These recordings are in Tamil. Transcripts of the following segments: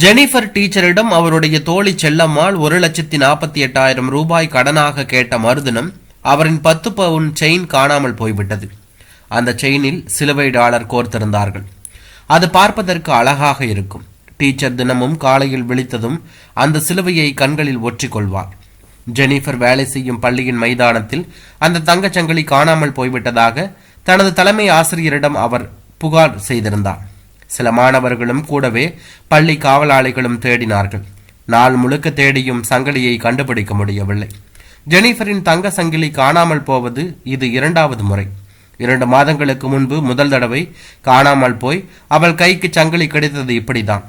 ஜெனிஃபர் டீச்சரிடம் அவருடைய தோழி செல்லம்மாள் ஒரு லட்சத்தி நாற்பத்தி எட்டாயிரம் ரூபாய் கடனாக கேட்ட மறுதினம் அவரின் பத்து பவுன் செயின் காணாமல் போய்விட்டது. அந்த செயினில் சிலுவை டாலர் கோர்த்திருந்தார்கள். அது பார்ப்பதற்கு அழகாக இருக்கும். டீச்சர் தினமும் காலையில் விழித்ததும் அந்த சிலுவையை கண்களில் ஒற்றிக்கொள்வார். ஜெனிஃபர் வேலை செய்யும் பள்ளியின் மைதானத்தில் அந்த தங்கச்சங்கிலி காணாமல் போய்விட்டதாக தனது தலைமை ஆசிரியரிடம் அவர் புகார் செய்திருந்தார். சில மாணவர்களும் கூடவே பள்ளி காவலாளிகளும் தேடினார்கள். நாள் முழுக்க தேடியும் சங்கிலியை கண்டுபிடிக்க முடியவில்லை. ஜெனிஃபரின் தங்க சங்கிலி காணாமல் போவது இது இரண்டாவது முறை. இரண்டு மாதங்களுக்கு முன்பு முதல் தடவை காணாமல் போய் அவள் கைக்கு சங்கிலி கிடைத்தது இப்படிதான்.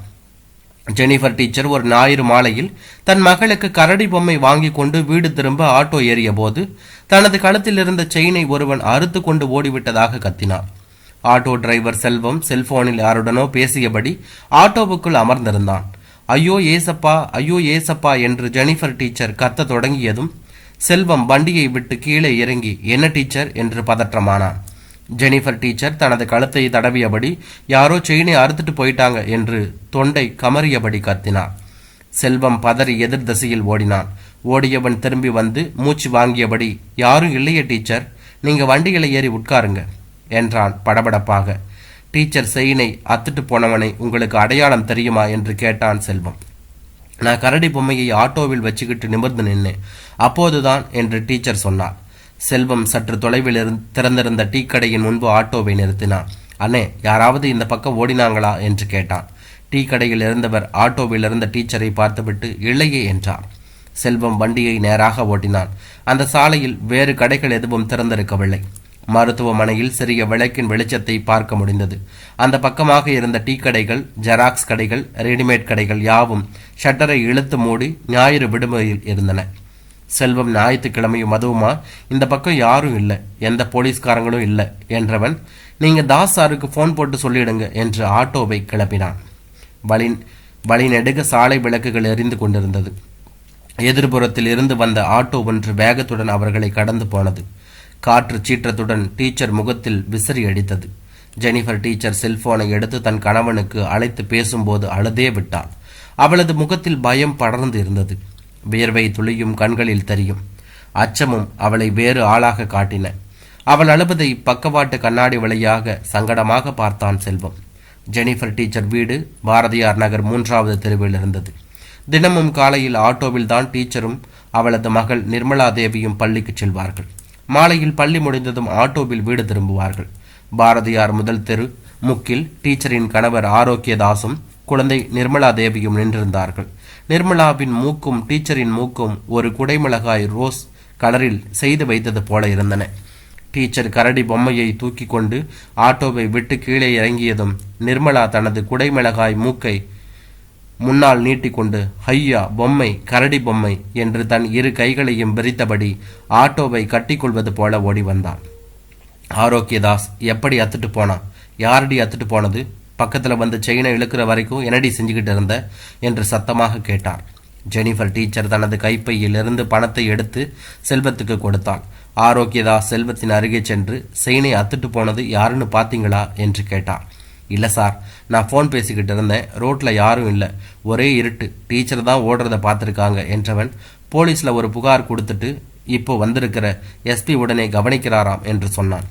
ஜெனிஃபர் டீச்சர் ஒரு ஞாயிறு மாலையில் தன் மகளுக்கு கரடி பொம்மை வாங்கி கொண்டு வீடு திரும்ப ஆட்டோ ஏறிய போது தனது கழுத்தில் இருந்த செயினை ஒருவன் அறுத்து கொண்டு ஓடிவிட்டதாக கத்தினார் ஆட்டோ டிரைவர் செல்வம் செல்போனில் யாருடனோ பேசியபடி ஆட்டோவுக்குள் அமர்ந்திருந்தான். ஐயோ ஏசப்பா ஐயோ ஏசப்பா என்று ஜெனிஃபர் டீச்சர் கத்த தொடங்கியதும் செல்வம் வண்டியை விட்டு கீழே இறங்கி என்ன டீச்சர்? என்று பதற்றமானான். ஜெனிஃபர் டீச்சர் தனது கழுத்தை தடவியபடி யாரோ செயினை அறுத்துட்டு போயிட்டாங்க என்று தொண்டை கமறியபடி கத்தினார் செல்வம் பதறி எதிர் திசையில் ஓடினான். ஓடியவன் திரும்பி வந்து மூச்சு வாங்கியபடி யாரும் இல்லையே டீச்சர் நீங்க வண்டிகளை ஏறி உட்காருங்க. என்றான் படபடப்பாக. டீச்சர் செயினை அத்துட்டு போனவனை உங்களுக்கு அடையாளம் தெரியுமா? என்று கேட்டான் செல்வம். நான் கரடி பொம்மையை ஆட்டோவில் வச்சுக்கிட்டு நிமிர்ந்து நின்னேன். அப்போதுதான் என்று டீச்சர் சொன்னார். செல்வம் சற்று தொலைவில் இருந்து திறந்திருந்த டீ கடையின் முன்பு ஆட்டோவை நிறுத்தினான். அண்ணே யாராவது இந்த பக்கம் ஓடினாங்களா? என்று கேட்டான். டீ கடையில் இருந்தவர் ஆட்டோவில் இருந்த டீச்சரை பார்த்துவிட்டு இல்லையே என்றார். செல்வம் வண்டியை நேராக ஓட்டினான். அந்த சாலையில் வேறு கடைகள் எதுவும் திறந்திருக்கவில்லை. மருத்துவமனையில் சிறிய விளக்கின் வெளிச்சத்தை பார்க்க முடிந்தது. அந்த பக்கமாக இருந்த டீ கடைகள் ஜெராக்ஸ் கடைகள் ரெடிமேட் கடைகள் யாவும் ஷட்டரை இழுத்து மூடி ஞாயிறு விடுமுறையில் இருந்தன. செல்வம் ஞாயிற்றுக்கிழமையும் அதுவுமா இந்த பக்கம் யாரும் இல்லை. எந்த போலீஸ்காரங்களும் இல்லை என்றவன் நீங்க தாஸ் சாருக்கு ஃபோன் போட்டு சொல்லிடுங்க என்று ஆட்டோவை கிளப்பினான். வழி வழிநெடுக சாலை விளக்குகள் எரிந்து கொண்டிருந்தது. எதிர்புறத்தில் இருந்து வந்த ஆட்டோ ஒன்று வேகத்துடன் அவர்களை கடந்து போனது. காற்று சீற்றத்துடன் டீச்சர் முகத்தில் விசிறி அடித்தது. ஜெனிஃபர் டீச்சர் செல்போனை எடுத்து தன் கணவனுக்கு அழைத்து பேசும்போது அழுதே விட்டாள் அவளது முகத்தில் பயம் படர்ந்து இருந்தது. வியர்வை துளியும் கண்களில் தெரியும். அச்சமும் அவளை வேறு ஆளாக காட்டின. அவள் அழுவதை பக்கவாட்டு கண்ணாடி வழியாக சங்கடமாக பார்த்தான் செல்வம். ஜெனிஃபர் டீச்சர் வீடு பாரதியார் நகர் மூன்றாவது தெருவில் இருந்தது. தினமும் காலையில் ஆட்டோவில் தான் டீச்சரும் அவளது மகள் நிர்மலா தேவியும் பள்ளிக்கு செல்வார்கள். மாலையில் பள்ளி முடிந்ததும் ஆட்டோவில் வீடு திரும்புவார்கள். பாரதியார் முதல் தெரு முக்கில் டீச்சரின் கணவர் ஆரோக்கியதாசும் குழந்தை நிர்மலா தேவியும் நின்றிருந்தார்கள். நிர்மலாவின் மூக்கும் டீச்சரின் மூக்கும் ஒரு குடைமிளகாய் ரோஸ் கலரில் செய்து வைத்தது போல இருந்தன. டீச்சர் கரடி பொம்மையை தூக்கி கொண்டு ஆட்டோவை விட்டு கீழே இறங்கியதும் நிர்மலா தனது குடைமிளகாய் மூக்கை முன்னால் நீட்டிக்கொண்டு ஐயா பொம்மை கரடி பொம்மை என்று தன் இரு கைகளையும் விரித்தபடி ஆட்டோவை கட்டிக்கொள்வது போல ஓடி வந்தான். ஆரோக்கியதாஸ் எப்படி அத்துட்டு போனான் யாரடி அத்துட்டு போனது? பக்கத்தில் வந்து செயினை இழுக்கிற வரைக்கும் என்னடி செஞ்சுக்கிட்டு இருந்த? என்று சத்தமாக கேட்டார். ஜெனிஃபர் டீச்சர் தனது கைப்பையில் இருந்து பணத்தை எடுத்து செல்வத்துக்கு கொடுத்தாள். ஆரோக்கியதாஸ் செல்வத்தின் அருகே சென்று செயினை அத்துட்டு போனது யாருன்னு பார்த்தீங்களா என்று கேட்டார். இல்லை சார். நான் ஃபோன் பேசிக்கிட்டு இருந்தேன். ரோட்டில் யாரும் இல்லை. ஒரே இருட்டு. டீச்சர் தான் ஓடுறத பார்த்துருக்காங்க என்றவன் போலீஸில் ஒரு புகார் கொடுத்துட்டு இப்போ வந்திருக்கிற எஸ்பி உடனே கவனிக்கிறாராம் என்று சொன்னான்.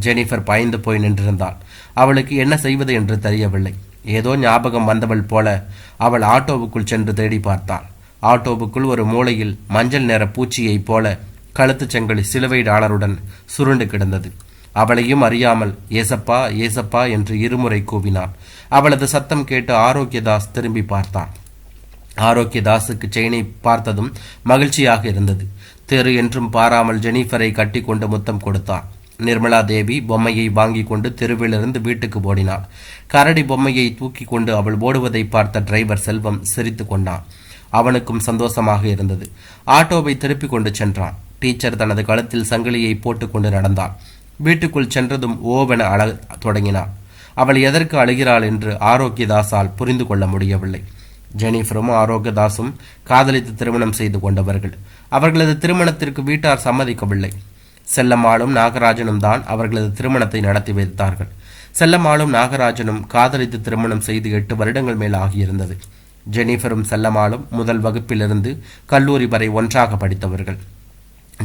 ஜெனிஃபர் பயந்து போய் நின்றிருந்தாள். அவளுக்கு என்ன செய்வது என்று தெரியவில்லை. ஏதோ ஞாபகம் வந்தவள் போல அவள் ஆட்டோவுக்குள் சென்று தேடி பார்த்தாள். ஆட்டோவுக்குள் ஒரு மூலையில் மஞ்சள் நிற பூச்சியைப் போல கழுத்துச் செங்கலி சிலுவை டாலருடன் சுருண்டு கிடந்தது. அவளையும் அறியாமல் ஏசப்பா ஏசப்பா என்று இருமுறை கூவினாள் அவளது சத்தம் கேட்டு ஆரோக்கியதாஸ் திரும்பி பார்த்தான். ஆரோக்கியதாஸுக்கு செயினை பார்த்ததும் மகிழ்ச்சியாக இருந்தது. தெரு என்றும் பாராமல் ஜெனிஃபரை கட்டி கொண்டு முத்தம் கொடுத்தான். நிர்மலா தேவி பொம்மையை வாங்கி கொண்டு தெருவிலிருந்து வீட்டுக்கு ஓடினாள். கரடி பொம்மையை தூக்கி கொண்டு அவள் ஓடுவதை பார்த்த டிரைவர் செல்வம் சிரித்து கொண்டான். அவனுக்கும் சந்தோஷமாக இருந்தது. ஆட்டோவை திருப்பி கொண்டு சென்றான். டீச்சர் தனது கழுத்தில் சங்கிலியை போட்டுக்கொண்டு நடந்தாள் வீட்டுக்குள் சென்றதும் ஓவென அழ தொடங்கினாள். அவள் எதற்கு அழுகிறாள் என்று ஆரோக்கியதாசால் புரிந்து கொள்ள முடியவில்லை. ஜெனிஃபரும் ஆரோக்கியதாசும் காதலித்து திருமணம் செய்து கொண்டவர்கள். அவர்களது திருமணத்திற்கு வீட்டார் சம்மதிக்கவில்லை. செல்லம்மாளும் நாகராஜனும் தான் அவர்களது திருமணத்தை நடத்தி வைத்தார்கள். செல்லம்மாளும் நாகராஜனும் காதலித்து திருமணம் செய்து எட்டு வருடங்கள் மேல் ஆகியிருந்தது. ஜெனிஃபரும் செல்லம்மாளும் முதல் வகுப்பிலிருந்து கல்லூரி வரை ஒன்றாக படித்தவர்கள்.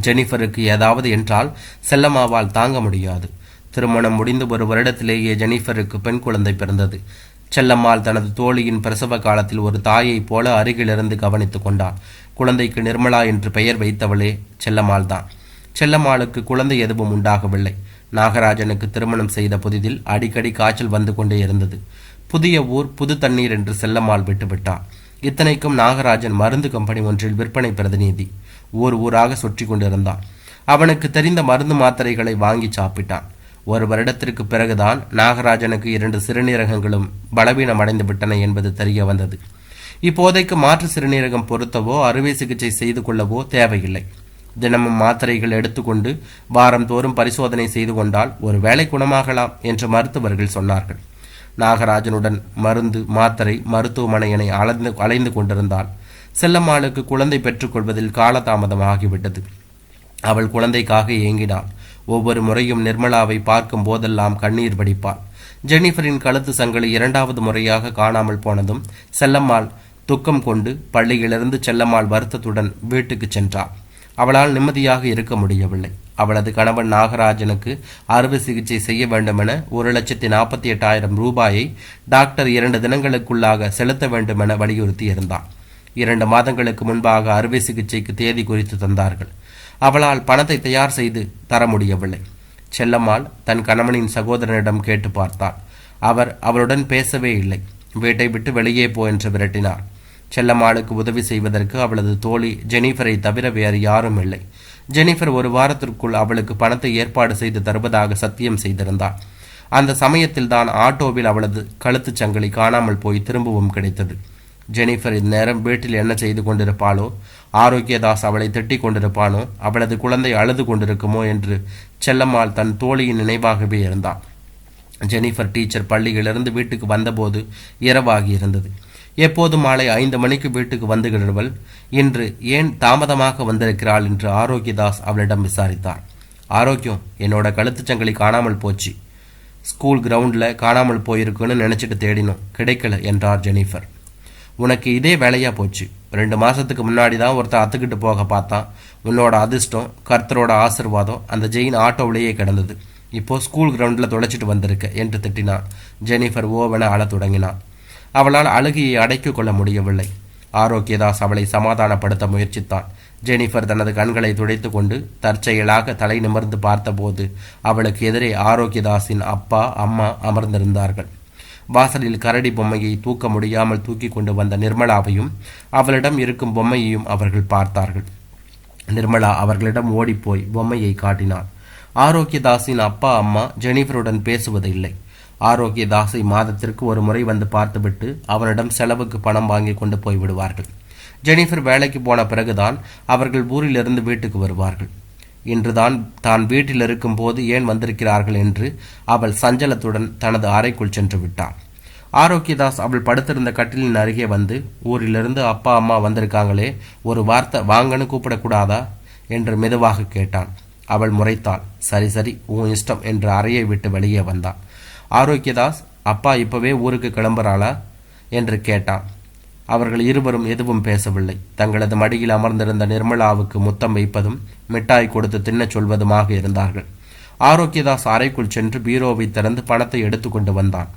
ஜெனிஃபருக்கு ஏதாவது என்றால் செல்லம்மாவால் தாங்க முடியாது. திருமணம் முடிந்து ஒரு வருடத்திலேயே ஜெனிஃபருக்கு பெண் குழந்தை பிறந்தது. செல்லம்மாள் தனது தோழியின் பிரசவ காலத்தில் ஒரு தாயைப் போல அருகிலிருந்து கவனித்து கொண்டாள். குழந்தைக்கு நிர்மலா என்று பெயர் வைத்தவளே செல்லம்மாள் தான். செல்லம்மாளுக்கு குழந்தை எதுவும் உண்டாகவில்லை. நாகராஜனுக்கு திருமணம் செய்த புதிதில் அடிக்கடி காய்ச்சல் வந்து கொண்டே இருந்தது. புதிய ஊர் புது தண்ணீர் என்று செல்லம்மாள் விட்டுவிட்டார் இத்தனைக்கும் நாகராஜன் மருந்து கம்பெனி ஒன்றில் விற்பனை பிரதிநிதி. ஊர் ஊராக சுற்றி கொண்டிருந்தான். அவனுக்கு தெரிந்த மருந்து மாத்திரைகளை வாங்கி சாப்பிட்டான். ஒரு வருடத்திற்கு பிறகுதான் நாகராஜனுக்கு இரண்டு சிறுநீரகங்களும் பலவீனம் அடைந்து விட்டன என்பது தெரிய வந்தது. இப்போதைக்கு மாற்று சிறுநீரகம் பொருத்தவோ அறுவை சிகிச்சை செய்து கொள்ளவோ தேவையில்லை. தினமும் மாத்திரைகள் எடுத்துக்கொண்டு வாரந்தோறும் பரிசோதனை செய்து கொண்டால் ஒரு வேலை குணமாகலாம் என்று மருத்துவர்கள் சொன்னார்கள். நாகராஜனுடன் மருந்து மாத்திரை மருத்துவமனையினை அலைந்து அலைந்து கொண்டிருந்தால் செல்லம்மாளுக்கு குழந்தை பெற்றுக்கொள்வதில் காலதாமதம் ஆகிவிட்டது. அவள் குழந்தைக்காக ஏங்கினாள். ஒவ்வொரு முறையும் நிர்மலாவை பார்க்கும் போதெல்லாம் கண்ணீர் வடிப்பாள். ஜெனிஃபரின் கழுத்து சங்கிலி இரண்டாவது முறையாக காணாமல் போனதும் செல்லம்மாள் துக்கம் கொண்டு பள்ளியிலிருந்து செல்லம்மாள் வருத்தத்துடன் வீட்டுக்கு சென்றாள். அவளால் நிம்மதியாக இருக்க முடியவில்லை. அவளது கணவன் நாகராஜனுக்கு அறுவை சிகிச்சை செய்ய வேண்டுமென ஒரு லட்சத்தி நாற்பத்தி எட்டாயிரம் ரூபாயை டாக்டர் இரண்டு தினங்களுக்குள்ளாக செலுத்த வேண்டுமென வலியுறுத்தி இருந்தான் இரண்டு மாதங்களுக்கு முன்பாக அறுவை சிகிச்சைக்கு தேதி குறித்து தந்தார்கள். அவளால் பணத்தை தயார் செய்து தர முடியவில்லை. செல்லம்மாள் தன் கணவனின் சகோதரனிடம் கேட்டு பார்த்தாள். அவர் அவளுடன் பேசவே இல்லை. வீட்டை விட்டு வெளியே போ என்று விரட்டினார். செல்லம்மாளுக்கு உதவி செய்வதற்கு அவளது தோழி ஜெனிஃபரை தவிர வேறு யாரும் இல்லை. ஜெனிஃபர் ஒரு வாரத்திற்குள் அவளுக்கு பணத்தை ஏற்பாடு செய்து தருவதாக சத்தியம் செய்திருந்தாள். அந்த சமயத்தில் தான் ஆட்டோவில் அவளது கழுத்துச் சங்கிலி காணாமல் போய் திரும்பவும் கிடைத்தது. ஜெனிஃபர் இந்நேரம் வீட்டில் என்ன செய்து கொண்டிருப்பாளோ ஆரோக்கியதாஸ் அவளை திட்டிக் கொண்டிருப்பானோ அவளது குழந்தை அழுது கொண்டிருக்குமோ என்று செல்லம்மாள் தன் தோழியின் நினைவாகவே இருந்தாள். ஜெனிஃபர் டீச்சர் பள்ளியிலிருந்து வீட்டுக்கு வந்தபோது இரவாகி இருந்தது. எப்போது மாலை ஐந்து மணிக்கு வீட்டுக்கு வந்துகிறவள் இன்று ஏன் தாமதமாக வந்திருக்கிறாள் என்று ஆரோக்கியதாஸ் அவளிடம் விசாரித்தார். ஆரோக்கியம் என்னோட கழுத்துச்சங்கிலி காணாமல் போச்சு. ஸ்கூல் கிரவுண்டில் காணாமல் போயிருக்குன்னு நினச்சிட்டு தேடினோம். கிடைக்கல என்றார் ஜெனிஃபர். உனக்கு இதே வேலையாக போச்சு. ரெண்டு மாதத்துக்கு முன்னாடி தான் ஒருத்தன் அத்துக்கிட்டு போக பார்த்தான். உன்னோட அதிர்ஷ்டம் கர்த்தரோட ஆசிர்வாதம் அந்த ஜெயின் ஆட்டோவிலேயே கிடந்தது. இப்போ ஸ்கூல் கிரவுண்டில் தொலைச்சிட்டு வந்திருக்க என்று திட்டினான். ஜெனிஃபர் ஓவென அழத் தொடங்கினான். அவளால் அழுகையை அடைக்கிக் கொள்ள முடியவில்லை. ஆரோக்கியதாஸ் அவளை சமாதானப்படுத்த முயற்சித்தான். ஜெனிஃபர் தனது கண்களை துடைத்து கொண்டு தற்செயலாக தலை நிமிர்ந்து பார்த்தபோது அவளுக்கு எதிரே ஆரோக்கியதாஸின் அப்பா அம்மா அமர்ந்திருந்தார்கள். வாசலில் கரடி பொம்மையை தூக்க முடியாமல் தூக்கி கொண்டு வந்த நிர்மலாவையும் அவளிடம் இருக்கும் பொம்மையையும் அவர்கள் பார்த்தார்கள். நிர்மலா அவர்களிடம் ஓடிப்போய் பொம்மையை காட்டினாள். ஆரோக்கியதாஸின் அப்பா அம்மா ஜெனிஃபருடன் பேசுவதில்லை. ஆரோக்கியதாசை மாதத்திற்கு ஒரு முறை வந்து பார்த்துவிட்டு அவனிடம் செலவுக்கு பணம் வாங்கி கொண்டு போய் விடுவார்கள் ஜெனிஃபர் வேலைக்கு போன பிறகுதான் அவர்கள் ஊரிலிருந்து வீட்டுக்கு வருவார்கள். இன்றுதான் தான் வீட்டில் இருக்கும்போது ஏன் வந்திருக்கிறார்கள் என்று அவள் சஞ்சலத்துடன் தனது அறைக்குள் சென்று விட்டாள். ஆரோக்கியதாஸ் அவள் படுத்திருந்த கட்டிலின் அருகே வந்து ஊரிலிருந்து அப்பா அம்மா வந்திருக்காங்களே ஒரு வார்த்தை வாங்கன்னு கூப்பிடக்கூடாதா? என்று மெதுவாக கேட்டான். அவள் முறைத்தாள். சரி சரி உன் இஷ்டம் என்று அறையை விட்டு வெளியே வந்தான் ஆரோக்கியதாஸ் அப்பா இப்போவே ஊருக்கு கிளம்புறாளா? என்று கேட்டான். அவர்கள் இருவரும் எதுவும் பேசவில்லை. தங்களது மடியில் அமர்ந்திருந்த நிர்மலாவுக்கு முத்தம் வைப்பதும் மிட்டாய் கொடுத்து தின்னச் சொல்வதுமாக இருந்தார்கள். ஆரோக்கியதாஸ் அறைக்குள் சென்று பீரோவை திறந்து பணத்தை எடுத்துக்கொண்டு வந்தான்.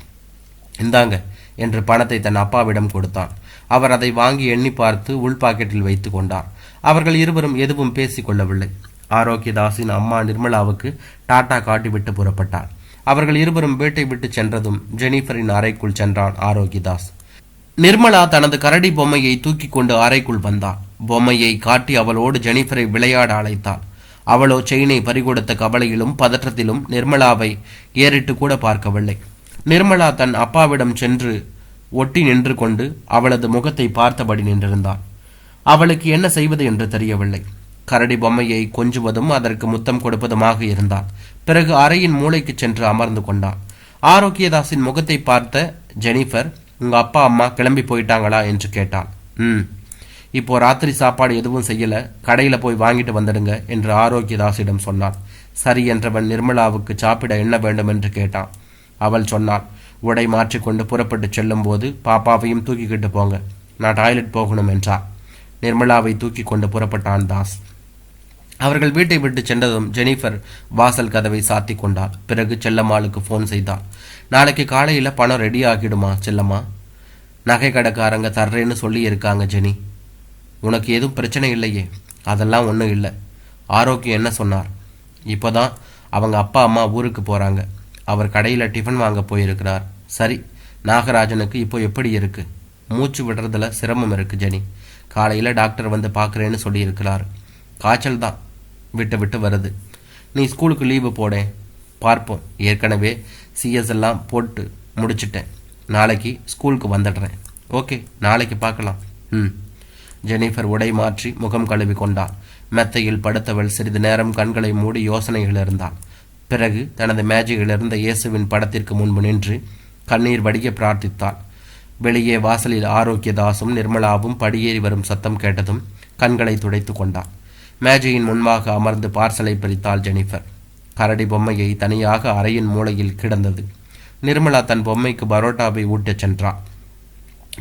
இந்தாங்க என்று பணத்தை தன் அப்பாவிடம் கொடுத்தான். அவர் அதை வாங்கி எண்ணி பார்த்து உள் பாக்கெட்டில் வைத்து கொண்டார். அவர்கள் இருவரும் எதுவும் பேசிக் கொள்ளவில்லை. ஆரோக்கியதாஸின் அம்மா நிர்மலாவுக்கு டாட்டா காட்டிவிட்டு புறப்பட்டார் அவர்கள் இருவரும் வீட்டை விட்டு சென்றதும் ஜெனிஃபரின் அறைக்குள் சென்றான் ஆரோக்கியதாஸ். நிர்மலா தனது கரடி பொம்மையை தூக்கி கொண்டு அறைக்குள் வந்தாள் பொம்மையை காட்டி அவளோடு ஜெனிஃபரை விளையாட அழைத்தாள். அவளோ செயினை பறிகொடுத்த கவலையிலும் பதற்றத்திலும் நிர்மலாவை ஏறிட்டு கூட பார்க்கவில்லை. நிர்மலா தன் அப்பாவிடம் சென்று ஒட்டி நின்று கொண்டு அவளது முகத்தை பார்த்தபடி நின்றிருந்தாள் அவளுக்கு என்ன செய்வது என்று தெரியவில்லை. கரடி பொம்மையை கொஞ்சுவதும் அதற்கு முத்தம் கொடுப்பதுமாக இருந்தாள். பிறகு அறையின் மூளைக்கு சென்று அமர்ந்து கொண்டாள். ஆரோக்கியதாஸின் முகத்தை பார்த்த ஜெனிஃபர் உங்கள் அப்பா அம்மா கிளம்பி போயிட்டாங்களா என்று கேட்டாள். ம். இப்போது ராத்திரி சாப்பாடு எதுவும் செய்யலை. கடையில் போய் வாங்கிட்டு வந்துடுங்க என்று ஆரோக்கியதாஸிடம் சொன்னாள். சரி என்றவன் நிர்மலாவுக்கு சாப்பிட என்ன வேண்டும் என்று கேட்டான் அவள் சொன்னாள் உடை மாற்றிக்கொண்டு புறப்பட்டு செல்லும்போது பாப்பாவையும் தூக்கிக்கிட்டு போங்க. நான் டாய்லெட் போகணும் என்றார் நிர்மலாவை தூக்கி கொண்டு புறப்பட்டான் தாஸ். அவர்கள் வீட்டை விட்டு சென்றதும் ஜெனிஃபர் வாசல் கதவை சாத்தி கொண்டாள். பிறகு செல்லம்மாளுக்கு ஃபோன் செய்தாள். நாளைக்கு காலையில் பணம் ரெடி ஆகிடுமா செல்லம்மா? நகை கடைக்காரங்க தர்றேன்னு சொல்லி இருக்காங்க ஜெனி. உனக்கு எதுவும் பிரச்சனை இல்லையே? அதெல்லாம் ஒன்றும் இல்லை. ஆரோக்கியம் என்ன? சொன்னார். இப்போ தான் அவங்க அப்பா அம்மா ஊருக்கு போகிறாங்க அவர் கடையில் டிஃபன் வாங்க போயிருக்கிறார். சரி நாகராஜனுக்கு இப்போ எப்படி இருக்கு? மூச்சு விடுறதுல சிரமம் இருக்கு ஜெனி. காலையில் டாக்டர் வந்து பார்க்குறேன்னு சொல்லியிருக்கிறார். காய்ச்சல் தான் விட்டு விட்டு வருது. நீ ஸ்கூலுக்கு லீவு போட பார்ப்போம். ஏற்கனவே சிஎஸ் எல்லாம் போட்டு முடிச்சிட்டேன். நாளைக்கு ஸ்கூலுக்கு வந்துடுறேன். ஓகே நாளைக்கு பார்க்கலாம். ம். ஜெனிஃபர் உடை மாற்றி முகம் கழுவி கொண்டாள் மெத்தையில் படுத்தவள் சிறிது நேரம் கண்களை மூடி யோசனைகள் இருந்தாள். பிறகு தனது மேஜையில் இருந்த இயேசுவின் படத்திற்கு முன்பு நின்று கண்ணீர் வடிய பிரார்த்தித்தாள். வெளியே வாசலில் ஆரோக்கியதாசும் நிர்மலாவும் படியேறி வரும் சத்தம் கேட்டதும் கண்களை துடைத்து கொண்டாள். மேஜையின் முன்பாக அமர்ந்து பார்சலை பிரித்தாள் ஜெனிஃபர். கரடி பொம்மையை தனியாக அறையின் மூலையில் கிடந்தது. நிர்மலா தன் பொம்மைக்கு பரோட்டாவை ஊட்டச் சென்றாள்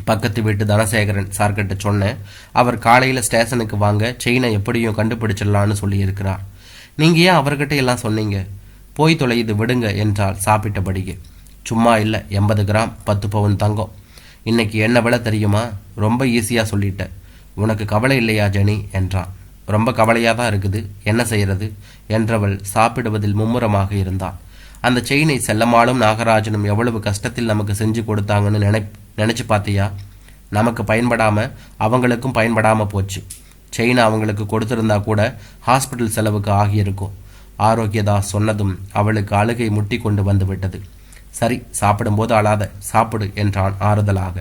பக்கத்து வீட்டு தனசேகரன் சார்கிட்ட சொன்னேன் அவர் காலையில் ஸ்டேஷனுக்கு வாங்க செயினை எப்படியும் கண்டுபிடிச்சிடலான்னு சொல்லியிருக்கிறார். நீங்கள் ஏன் அவர்கிட்ட எல்லாம் சொன்னீங்க? போய் தொலையுது விடுங்க என்றால் சாப்பிட்டபடியே. சும்மா இல்லை எண்பது கிராம் பத்து பவுன் தங்கம். இன்னைக்கு என்ன விலை தெரியுமா? ரொம்ப ஈஸியாக சொல்லிட்டேன் உனக்கு கவலை இல்லையா ஜெனி? என்றான். ரொம்ப கவலையாக தான் இருக்குது. என்ன செய்கிறது என்றவள் சாப்பிடுவதில் மும்முரமாக இருந்தாள். அந்த செயினை செல்லமாலும் நாகராஜனும் எவ்வளவு கஷ்டத்தில் நமக்கு செஞ்சு கொடுத்தாங்கன்னு நினை நினச்சி பார்த்தியா? நமக்கு பயன்படாமல் அவங்களுக்கும் பயன்படாமல் போச்சு. செயினை அவங்களுக்கு கொடுத்துருந்தா கூட ஹாஸ்பிட்டல் செலவுக்கு ஆகியிருக்கும். ஆரோக்கியதா சொன்னதும் அவளுக்கு அழுகை முட்டி கொண்டு வந்து விட்டது. சரி சாப்பிடும்போது அழாத சாப்பிடு என்றான் ஆறுதலாக.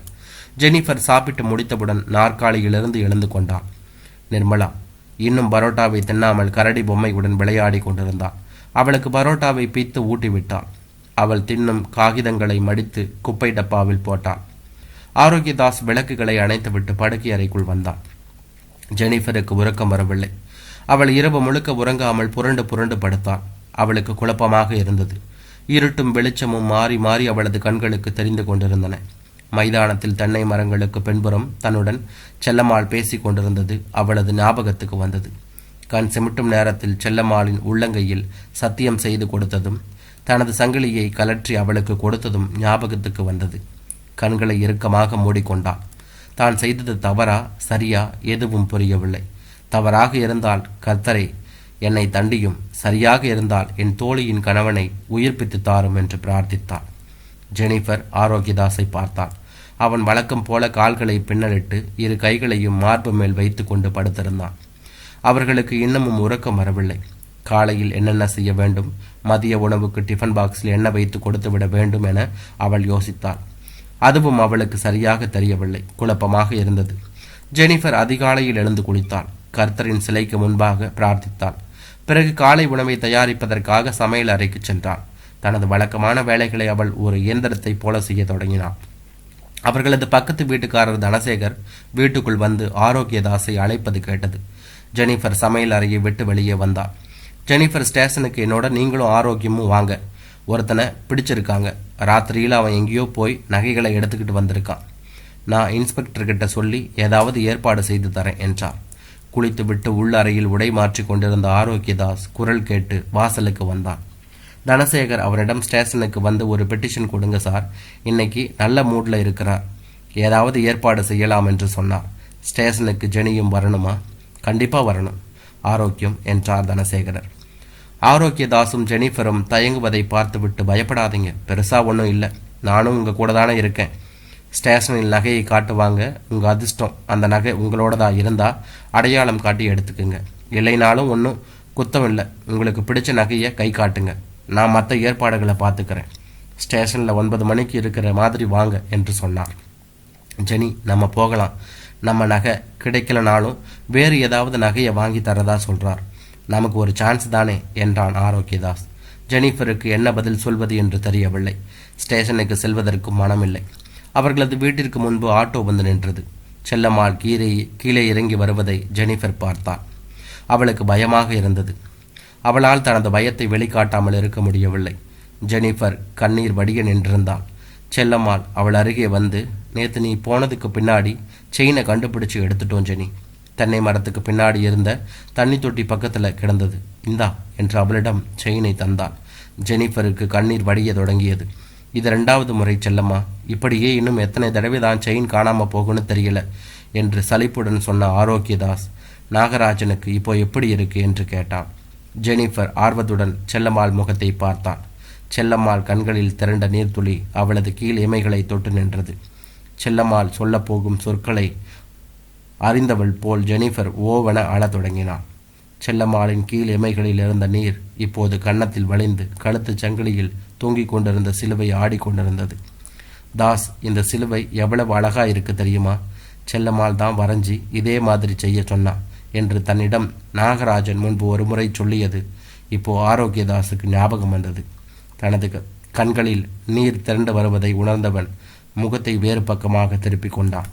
ஜெனிஃபர் சாப்பிட்டு முடித்தவுடன் நாற்காலியிலிருந்து எழுந்து கொண்டாள். நிர்மலா இன்னும் பரோட்டாவை தின்னாமல் கரடி பொம்மையுடன் விளையாடி கொண்டிருந்தாள் அவளுக்கு பரோட்டாவை பீத்து ஊட்டிவிட்டாள் அவள் தின்னும் காகிதங்களை மடித்து குப்பை டப்பாவில் போட்டாள் ஆரோக்கியதாஸ் விளக்குகளை அணைத்துவிட்டு படுக்கை அறைக்குள் வந்தான். ஜெனிஃபருக்கு உறக்கம் வரவில்லை. அவள் இரவு முழுக்க உறங்காமல் புரண்டு புரண்டு படுத்தாள் அவளுக்கு குழப்பமாக இருந்தது. இருட்டும் வெளிச்சமும் மாறி மாறி அவளது கண்களுக்கு தெரிந்து கொண்டிருந்தன. மைதானத்தில் தென்னை மரங்களுக்கு பின்புறம் தன்னுடன் செல்லம்மாள் பேசிக் கொண்டிருந்தது. அவளது ஞாபகத்துக்கு வந்தது. கண் சிமிட்டும் நேரத்தில் செல்லம்மாளின் உள்ளங்கையில் சத்தியம் செய்து கொடுத்ததும் தனது சங்கிலியை கலற்றி அவளுக்கு கொடுத்ததும் ஞாபகத்துக்கு வந்தது. கண்களை இறுக்கமாக மூடிக்கொண்டாள் தான் செய்தது தவறா சரியா எதுவும் புரியவில்லை. தவறாக இருந்தால் கர்த்தரை என்னை தண்டியும். சரியாக இருந்தால் என் தோழியின் கணவனை உயிர்ப்பித்து தாரும் என்று பிரார்த்தித்தாள். ஜெனிஃபர் ஆரோக்கியதாஸை பார்த்தாள் அவன் வழக்கம் போல கால்களை பின்னலிட்டு இரு கைகளையும் மார்பு மேல் வைத்து கொண்டு படுத்திருந்தான். அவர்களுக்கு இன்னமும் உறக்கம் வரவில்லை. காலையில் என்னென்ன செய்ய வேண்டும்? மதிய உணவுக்கு டிஃபன் பாக்ஸில் என்ன வைத்து கொடுத்து விட வேண்டும் என அவள் யோசித்தாள். அதுவும் அவளுக்கு சரியாக தெரியவில்லை. குழப்பமாக இருந்தது. ஜெனிஃபர் அதிகாலையில் எழுந்து குளித்தாள். கர்த்தரின் சிலைக்கு முன்பாக பிரார்த்தித்தாள். பிறகு காலை உணவை தயாரிப்பதற்காக சமையல் அறைக்கு சென்றாள். தனது வழக்கமான வேலைகளை அவள் ஒரு இயந்திரத்தை போல செய்ய தொடங்கினாள். அவர்களது பக்கத்து வீட்டுக்காரர் தனசேகர் வீட்டுக்குள் வந்து ஆரோக்கியதாஸை அழைப்பது கேட்டது. ஜெனிஃபர் சமையல் அறையை விட்டு வெளியே வந்தாள் ஜெனிஃபர் ஸ்டேஷனுக்கு என்னோட நீங்களும் ஆரோக்கியமும் வாங்க. ஒருத்தனை பிடிச்சிருக்காங்க. ராத்திரியில் அவன் எங்கேயோ போய் நகைகளை எடுத்துக்கிட்டு வந்திருக்கான். நான் இன்ஸ்பெக்டர்கிட்ட சொல்லி ஏதாவது ஏற்பாடு செய்து தரேன் என்றார். குளித்துவிட்டு உள்ளறையில் உடை மாற்றி கொண்டிருந்த ஆரோக்கியதாஸ் குரல் கேட்டு வாசலுக்கு வந்தான். தனசேகர் அவரிடம் ஸ்டேஷனுக்கு வந்து ஒரு பெட்டிஷன் கொடுங்க சார் இன்னைக்கு நல்ல மூடில் இருக்கிறார். ஏதாவது ஏற்பாடு செய்யலாம் என்று சொன்னார். ஸ்டேஷனுக்கு ஜெனியும் வரணுமா? கண்டிப்பாக வரணும். ஆரோக்கியம் என்றார் தனசேகரர். ஆரோக்கியதாசும் ஜெனிஃபரும் தயங்குவதை பார்த்துவிட்டு பயப்படாதீங்க. பெருசாக ஒன்றும் இல்லை. நானும் உங்கள் கூட தானே இருக்கேன். ஸ்டேஷனில் நகையை காட்டுவாங்க. உங்கள் அதிர்ஷ்டம் அந்த நகை உங்களோடதாக இருந்தால் அடையாளம் காட்டி எடுத்துக்குங்க. இல்லைனாலும் ஒன்றும் குத்தம் இல்லை உங்களுக்கு பிடிச்ச நகையை கை காட்டுங்க. நான் மற்ற ஏற்பாடுகளை பார்த்துக்கிறேன். ஸ்டேஷனில் ஒன்பது மணிக்கு இருக்கிற மாதிரி வாங்க என்று சொன்னார் ஜெனி நம்ம போகலாம். நம்ம நகை கிடைக்கலனாலும் வேறு ஏதாவது நகையை வாங்கி தரதா சொல்கிறார் நமக்கு ஒரு சான்ஸ் தானே என்றான் ஆரோக்கியதாஸ். ஜெனிஃபருக்கு என்ன பதில் சொல்வது என்று தெரியவில்லை. ஸ்டேஷனுக்கு செல்வதற்கும் மனமில்லை. அவர்களது வீட்டிற்கு முன்பு ஆட்டோ வந்து நின்றது. செல்லம்மாள் கீழே கீழே இறங்கி வருவதை ஜெனிஃபர் பார்த்தாள் அவளுக்கு பயமாக இருந்தது. அவளால் தனது பயத்தை வெளிக்காட்டாமல் இருக்க முடியவில்லை. ஜெனிஃபர் கண்ணீர் வடிய நின்றிருந்தாள். செல்லம்மாள் அவள் அருகே வந்து நேற்று நீ போனதுக்கு பின்னாடி செயினை கண்டுபிடிச்சு எடுத்துட்டோம் ஜெனி. தென்னை மரத்துக்கு பின்னாடி இருந்த தண்ணி தொட்டி பக்கத்தில் கிடந்தது. இந்தா என்று அவளிடம் செயினை தந்தாள். ஜெனிஃபருக்கு கண்ணீர் வடிய தொடங்கியது. இது ரெண்டாவது முறை செல்லம்மா. இப்படியே இன்னும் எத்தனை தடவை தான் செயின் காணாமல் போகும்னு தெரியல என்று சலிப்புடன் சொன்ன ஆரோக்கியதாஸ் நாகராஜனுக்கு இப்போ எப்படி இருக்கு? என்று கேட்டான். ஜெனிஃபர் ஆர்வத்துடன் செல்லம்மாள் முகத்தை பார்த்தான். செல்லம்மாள் கண்களில் திரண்ட நீர்த்துளி அவளது கீழ் இமைகளை தொட்டு நின்றது. செல்லம்மாள் சொல்லப்போகும் சொற்களை அறிந்தவள் போல் ஜெனிஃபர் ஓவென அழத் தொடங்கினாள். செல்லம்மாளின் கீழ் இமைகளில் இருந்த நீர் இப்போது கன்னத்தில் வளைந்து கழுத்து சங்கிலியில் தூங்கிக் கொண்டிருந்த சிலுவை ஆடிக்கொண்டிருந்தது தாஸ் இந்த சிலுவை எவ்வளவு அழகா இருக்கு தெரியுமா? செல்லம்மாள் தான் வரைஞ்சி இதே மாதிரி செய்ய சொன்னான். என்று தன்னிடம் நாகராஜன் முன்பு ஒருமுறை சொல்லியது. இப்போ ஆரோக்கியதாசுக்கு ஞாபகம் வந்தது. தனது க- கண்களில் நீர் திரண்டு வருவதை உணர்ந்தவன் முகத்தை வேறு பக்கமாக திருப்பிக் கொண்டான்.